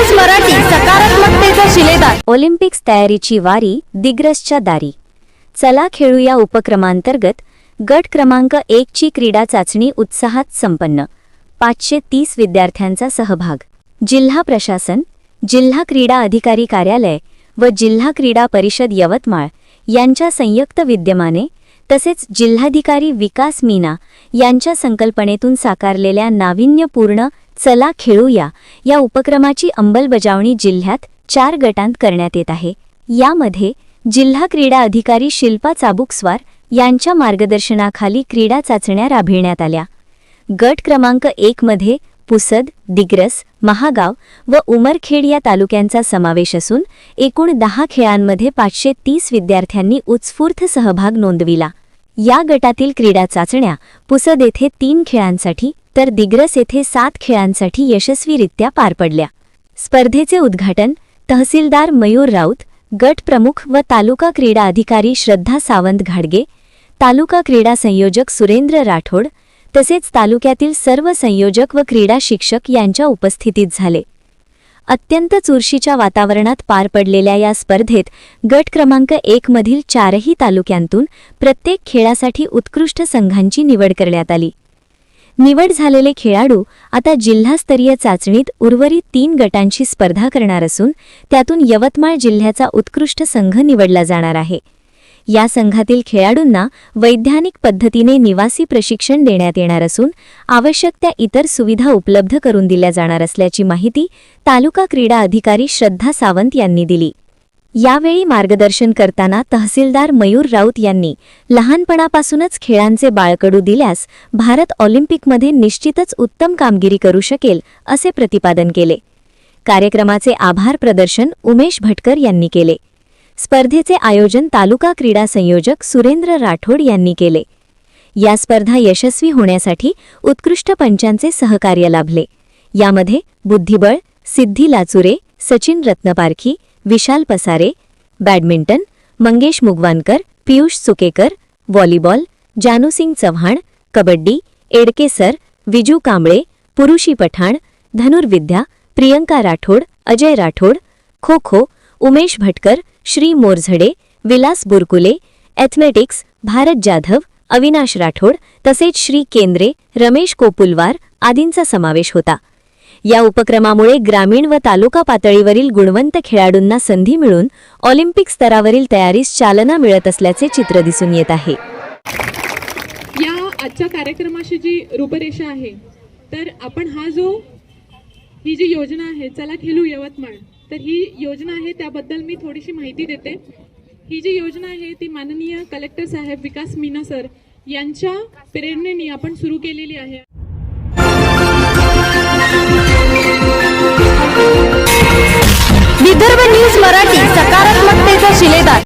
News Marathi सकारात्मकतेचा शिलेदार. Olympics तयारीची वारी दिग्रसच्या दारी. चला खेळूया उपक्रमांतर्गत गट क्रमांक एकची क्रीडा चाचणी उत्साहात संपन्न. पाचशे तीस विद्यार्थ्यांचा सहभाग. जिल्हा प्रशासन जिल्हा क्रीडा अधिकारी कार्यालय व जिल्हा क्रीडा परिषद यवतमाळ यांच्या संयुक्त विद्यमाने तसेच जिल्हाधिकारी विकास मीना यांच्या संकल्पनेतून साकारलेल्या नाविन्यपूर्ण चला खेळूया. या उपक्रमाची अंमलबजावणी जिल्ह्यात चार गटांत करण्यात येत आहे. यामध्ये जिल्हा क्रीडा अधिकारी शिल्पा चाबुकस्वार यांच्या मार्गदर्शनाखाली क्रीडा चाचण्या राबविण्यात आल्या. गट क्रमांक एक मध्ये पुसद दिग्रस महागाव व उमरखेड या तालुक्यांचा समावेश असून एकूण दहा खेळांमध्ये पाचशे तीस विद्यार्थ्यांनी उत्स्फूर्त सहभाग नोंदविला. या गटातील क्रीडा चाचण्या पुसद येथे तीन खेळांसाठी तर दिग्रस येथे सात खेळांसाठी यशस्वीरित्या पार पडल्या. स्पर्धेचे उद्घाटन तहसीलदार मयूर राऊत गट प्रमुख व तालुका क्रीडा अधिकारी श्रद्धा सावंत घाडगे तालुका क्रीडा संयोजक सुरेंद्र राठोड तसेच तालुक्यातील सर्व संयोजक व क्रीडा शिक्षक यांच्या उपस्थितीत झाले. अत्यंत चुरशीच्या वातावरणात पार पडलेल्या या स्पर्धेत गट क्रमांक एक मधील चारही तालुक्यांतून प्रत्येक खेळासाठी उत्कृष्ट संघांची निवड करण्यात आली. निवड झालेले खेळाडू आता जिल्हास्तरीय चाचणीत उर्वरित तीन गटांची स्पर्धा करणार असून त्यातून यवतमाळ जिल्ह्याचा उत्कृष्ट संघ निवडला जाणार आहे. या संघातील खेळाडूंना वैज्ञानिक पद्धतीने निवासी प्रशिक्षण देण्यात येणार असून आवश्यक त्या इतर सुविधा उपलब्ध करून दिल्या जाणार असल्याची माहिती तालुका क्रीडा अधिकारी श्रद्धा सावंत यांनी दिली. यावेळी मार्गदर्शन करताना तहसीलदार मयूर राऊत यांनी लहानपणापासूनच खेळांचे बाळकडू दिल्यास भारत ऑलिम्पिकमध्ये निश्चितच उत्तम कामगिरी करू शकेल असे प्रतिपादन केले. कार्यक्रमाचे आभार प्रदर्शन उमेश भटकर यांनी केले. स्पर्धेचे आयोजन तालुका क्रीडा संयोजक सुरेंद्र राठोड यांनी केले. या स्पर्धा यशस्वी होण्यासाठी उत्कृष्ट पंचांचे सहकार्य लाभले. यामध्ये बुद्धिबळ सिद्धी लाचुरे Sachin Ratnaparkhi Vishal Pasare badminton Mangesh Mugwankar Piyush Sukekar volleyball Janusingh Chavan kabaddi Edke sir Viju Kamble पुरुषी Pathan धनुर्विद्या प्रियंका राठोड अजय राठोड खो खो उमेश भटकर श्री मोरझडे विलास बुरकुले ॲथलेटिक्स भारत जाधव अविनाश राठोड तसेच श्री केंद्रे रमेश कोपुलवार आदींचा समावेश होता. या उपक्रमामुळे ग्रामीण व तालुका पातळीवरील गुणवंत खेळाडूंना संधी मिळून ऑलिम्पिक स्तरावरील तयारीस चालना मिळत असल्याचे चित्र दिसून येत आहे. या आजच्या कार्यक्रमाची जी रूपरेषा आहे तर आपण हा जो ही जी योजना आहे चला खेळू यवतमाळ. तर ही योजना आहे त्याबद्दल मी थोडीशी माहिती देते. ही जी योजना आहे ती माननीय कलेक्टर साहेब विकास मीना सर यांच्या प्रेरणेने आपण सुरू केलेली आहे.